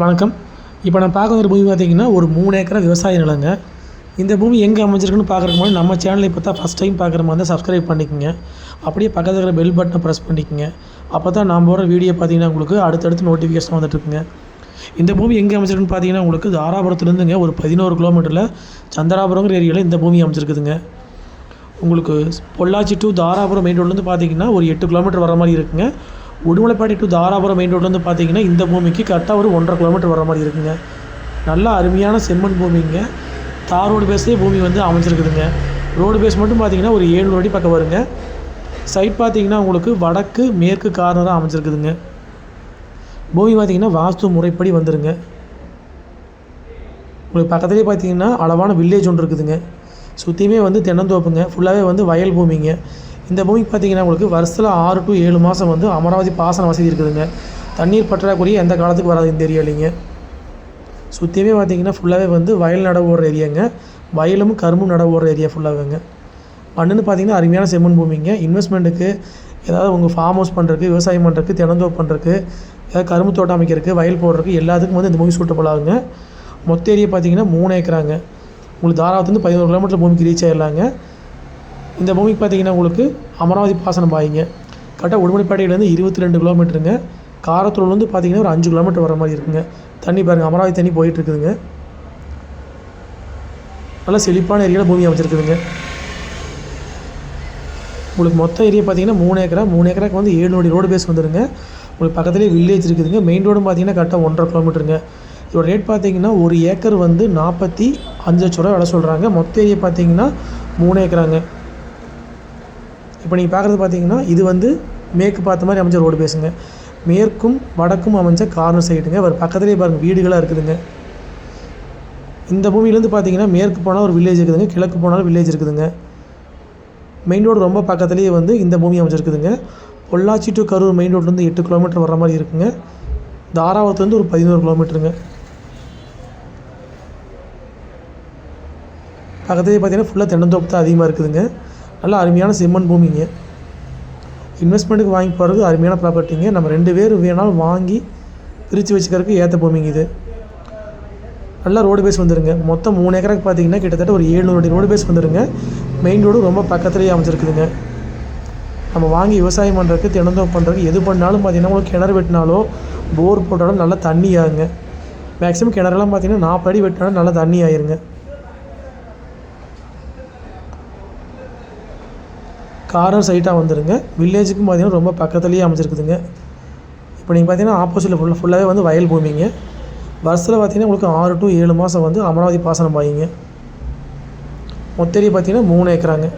வணக்கம். இப்போ நான் பார்க்க ஒரு பூமி பார்த்தீங்கன்னா ஒரு மூணு ஏக்கரை விவசாய நிலங்க. இந்த பூமி எங்கே அமைஞ்சிருக்குன்னு பார்க்குறக்கு முன்னாடி நம்ம சேனலை இப்போ தான் ஃபஸ்ட் டைம் பார்க்குற மாதிரி தான் சப்ஸ்கிரைப் பண்ணிக்கோங்க. அப்படியே பக்கத்தில் இருக்கிற பெல் பட்டனை ப்ரெஸ் பண்ணிக்கோங்க. அப்போ தான் நம்ம போகிற வீடியோ பார்த்தீங்கன்னா உங்களுக்கு அடுத்தடுத்து நோட்டிஃபிகேஷன் வந்துட்டுருக்குங்க இந்த பூமி எங்கே அமைச்சிருக்குன்னு பார்த்தீங்கன்னா உங்களுக்கு தாராபுரத்துலேருந்துங்க ஒரு பதினோரு கிலோமீட்டரில் சந்திராபுரங்கிற ஏரியாவில் இந்த பூமி அமைச்சிருக்குதுங்க உங்களுக்கு பொள்ளாச்சி டு தாராபுரம் மெயின் ரோட்லேருந்து பார்த்தீங்கன்னா ஒரு எட்டு கிலோமீட்டர் வர மாதிரி இருக்குங்க. உடுமலைப்பாடி டு தாராபுரம் மெயின் ரோட்லேருந்து பார்த்தீங்கன்னா இந்த பூமிக்கு கரெக்டாக ஒரு ஒன்றரை கிலோமீட்டர் வர மாதிரி இருக்குங்க. நல்லா அருமையான செம்மண் பூமிங்க. தார் ரோடு பேஸே பூமி வந்து அமைஞ்சிருக்குதுங்க. ரோடு பேஸ் மட்டும் பார்த்தீங்கன்னா ஒரு ஏழு அடி பக்கம் வருங்க. சைட் பார்த்தீங்கன்னா உங்களுக்கு வடக்கு மேற்கு கார்னராக அமைச்சிருக்குதுங்க பூமி பார்த்தீங்கன்னா வாஸ்து முறைப்படி வந்துருங்க. உங்களுக்கு பக்கத்துலேயே பார்த்தீங்கன்னா அளவான வில்லேஜ் ஒன்று இருக்குதுங்க. சுற்றியுமே வந்து தென்னந்தோப்புங்க. ஃபுல்லாகவே வந்து வயல் பூமிங்க. இந்த பூமிக்கு பார்த்தீங்கன்னா உங்களுக்கு வருஷத்தில் ஆறு டு ஏழு மாதம் வந்து அமராவதி பாசன வசதி இருக்குதுங்க. தண்ணீர் பற்றாக்குறையே எந்த காலத்துக்கு வராது இந்த ஏரியாலிங்க சுற்றியுமே பார்த்தீங்கன்னா ஃபுல்லாகவே வந்து வயல் நடவு ஓடுற ஏரியாங்க. வயலும் கரும்பும் நடவு ஓடுற ஏரியா ஃபுல்லாகவேங்க மண்ணுன்னு பார்த்தீங்கன்னா அருமையான செம்மண் பூமிங்க. இன்வெஸ்ட்மெண்ட்டுக்கு ஏதாவது உங்கள் ஃபார்ம் ஹவுஸ் பண்ணுறதுக்கு விவசாயம் பண்ணுறதுக்கு தினந்தோப்பு பண்ணுறதுக்கு ஏதாவது கரும்பு தோட்டம் அமைக்கிறதுக்கு வயல் போடுறதுக்கு எல்லாத்துக்கும் வந்து இந்த பூமி சூட்டபுள் ஆகுங்க மொத்த ஏரியா பார்த்தீங்கன்னா மூணு ஏக்கராங்க. உங்களுக்கு தாராளத்துலேருந்து பதினோரு கிலோமீட்டர் பூமிக்கு ரீச் ஆகிடலாங்க இந்த பூமிக்கு பார்த்தீங்கன்னா உங்களுக்கு அமராவதி பாசனம் பாயிங்க. கரெக்டாக உடுமலைப்பேட்டையிலேருந்து இருபத்தி ரெண்டு கிலோமீட்டருங்க. காரத்தூர்லேருந்து பார்த்தீங்கன்னா ஒரு அஞ்சு கிலோமீட்டர் வர மாதிரி இருக்குங்க. தண்ணி பாருங்கள் அமராவதி தண்ணி போயிட்டு இருக்குதுங்க நல்லா செழிப்பான ஏரியாவில் பூமி அமைச்சிருக்குதுங்க உங்களுக்கு மொத்த ஏரியா பார்த்தீங்கன்னா மூணு ஏக்கரா. மூணு ஏக்கராக்கு வந்து ஏழு ரோடு பேஸ் வந்துருங்க. உங்களுக்கு பக்கத்துலேயே வில்லேஜ் இருக்குதுங்க. மெயின் ரோடும் பார்த்தீங்கன்னா கரெக்டாக ஒன்றரை கிலோமீட்டருங்க. இதோட ரேட் பார்த்தீங்கன்னா ஒரு ஏக்கர் வந்து நாற்பத்தி அஞ்சு லட்ச ரூபா விலை சொல்கிறாங்க மொத்த ஏரியா பார்த்தீங்கன்னா மூணு ஏக்கராங்க. இப்போ நீங்கள் பார்க்குறது பார்த்தீங்கன்னா இது வந்து மேற்கு பார்த்த மாதிரி அமைஞ்ச ரோடு பேசுங்க. மேற்கும் வடக்கும் அமைஞ்ச கார்னர் சைடுங்க அவர் பக்கத்துலேயே பாருங்கள் வீடுகளாக இருக்குதுங்க. இந்த பூமியிலேருந்து பார்த்தீங்கன்னா மேற்கு போனால் ஒரு வில்லேஜ் இருக்குதுங்க கிழக்கு போனாலும் வில்லேஜ் இருக்குதுங்க. மெயின் ரோடு ரொம்ப பக்கத்துலேயே வந்து இந்த பூமி அமைச்சிருக்குதுங்க பொள்ளாச்சி டு கரூர் மெயின் ரோட்லேருந்து எட்டு கிலோமீட்டர் வர மாதிரி இருக்குங்க. தாராவத்துலேருந்து ஒரு பதினோரு கிலோமீட்டருங்க பக்கத்துலேயே பார்த்தீங்கன்னா ஃபுல்லாக தென்னந்தோப்பு தான் அதிகமாக இருக்குதுங்க. நல்ல அருமையான செம்மண் பூமிங்க. இன்வெஸ்ட்மெண்ட்டுக்கு வாங்கி போகிறது அருமையான ப்ராப்பர்ட்டிங்க நம்ம ரெண்டு பேர் வேணாலும் வாங்கி பிரித்து வச்சுக்கிறதுக்கு ஏற்ற பூமிங்க இது. நல்லா ரோடு பேஸ் வந்துருங்க. மொத்தம் மூணு ஏக்கருக்கு பார்த்தீங்கன்னா கிட்டத்தட்ட ஒரு ஏழ்நூறு அடி ரோடு பேஸ் வந்துருங்க. மெயின் ரோடு ரொம்ப பக்கத்துலேயே அமைச்சிருக்குதுங்க நம்ம வாங்கி விவசாயம் பண்ணுறதுக்கு தினந்தோப்பு பண்ணுறதுக்கு எது பண்ணாலும் பார்த்தீங்கன்னா உங்களுக்கு கிணறு வெட்டினாலோ போர் போட்டாலும் நல்லா தண்ணி ஆகுங்க. மேக்ஸிமம் கிணறுலாம் பார்த்தீங்கன்னா நாற்பது அடி வெட்டினாலும் நல்லா தண்ணி ஆயிருங்க. கார்னர் சைட்டாக வந்துடுங்க வில்லேஜுக்கும் பார்த்திங்கன்னா ரொம்ப பக்கத்துலேயே அமைச்சிருக்குதுங்க இப்போ நீங்கள் பார்த்தீங்கன்னா ஆப்போசிட்டில் ஃபுல்லாக ஃபுல்லாகவே வந்து வயல் பூமிங்க. வருஷத்தில் பார்த்தீங்கன்னா உங்களுக்கு ஆறு டு ஏழு மாதம் வந்து அமராவதி பாசனம் பாயிங்க. மொத்தடி பார்த்தீங்கன்னா மூணு ஏக்கராங்க.